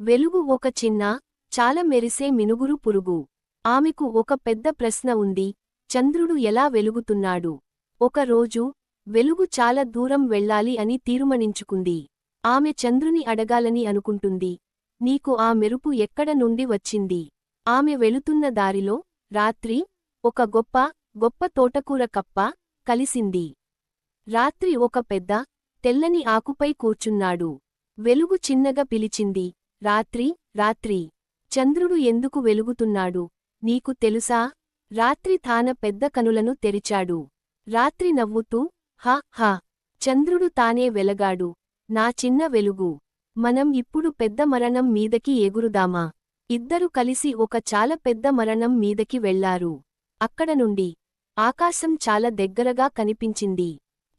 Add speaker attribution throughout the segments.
Speaker 1: వెలుగు ఒక చిన్న చాలా మెరిసే మినుగురు పురుగు. ఆమెకు ఒక పెద్ద ప్రశ్న ఉంది చంద్రుడు ఎలా వెలుగుతున్నాడు? ఒకరోజు వెలుగు చాలా దూరం వెళ్ళాలి అని తీర్మనించుకుంది. ఆమె చంద్రుని అడగాలని అనుకుంటుంది. నీకు ఆ మెరుపు ఎక్కడ నుండి వచ్చింది? ఆమె వెళుతున్న దారిలో రాత్రి ఒక గొప్ప గొప్ప తోటకూర కప్ప కలిసింది. రాత్రి ఒక పెద్ద తెల్లని ఆకుపై కూర్చున్నాడు. వెలుగు చిన్నగా పిలిచింది. రాత్రి రాత్రి. చంద్రుడు ఎందుకు వెలుగుతున్నాడు? నీకు తెలుసా? రాత్రి తాన పెద్ద కనులను తెరిచాడు. రాత్రి నవ్వుతూ హ హ. చంద్రుడు తానే వెలగాడు. నా చిన్న వెలుగు. మనం ఇప్పుడు పెద్ద మరణం మీదకి ఎగురుదామా? ఇద్దరు కలిసి ఒక చాలా పెద్ద మరణం మీదకి వెళ్ళారు. అక్కడ నుండి. ఆకాశం చాలా దగ్గరగా కనిపించింది.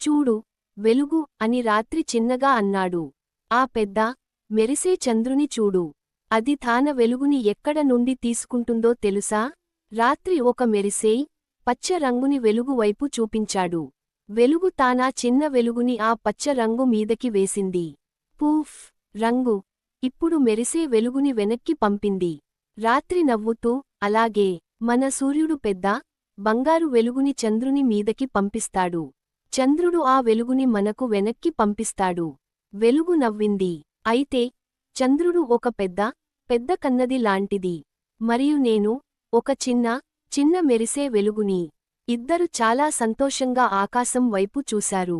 Speaker 1: చూడు వెలుగు అని రాత్రి చిన్నగా అన్నాడు. ఆ పెద్ద మెరిసే చంద్రుని చూడు. అది తాన వెలుగుని ఎక్కడ నుండి తీసుకుంటుందో తెలుసా? రాత్రి ఒక మెరిసేయ్ పచ్చ రంగుని వెలుగు వైపు చూపించాడు. వెలుగు తానా చిన్న వెలుగుని ఆ పచ్చ రంగు మీదకి వేసింది. పూఫ్! రంగు! ఇప్పుడు మెరిసే వెలుగుని వెనక్కి పంపింది. రాత్రి నవ్వుతూ అలాగే మన సూర్యుడు పెద్ద బంగారు వెలుగుని చంద్రుని మీదకి పంపిస్తాడు. చంద్రుడు ఆ వెలుగుని మనకు వెనక్కి పంపిస్తాడు. వెలుగు నవ్వింది. అయితే చంద్రుడు ఒక పెద్ద పెద్ద కన్నది లాంటిది. మరియు నేను ఒక చిన్న చిన్న మెరిసే వెలుగుని. ఇద్దరు చాలా సంతోషంగా ఆకాశం వైపు చూశారు.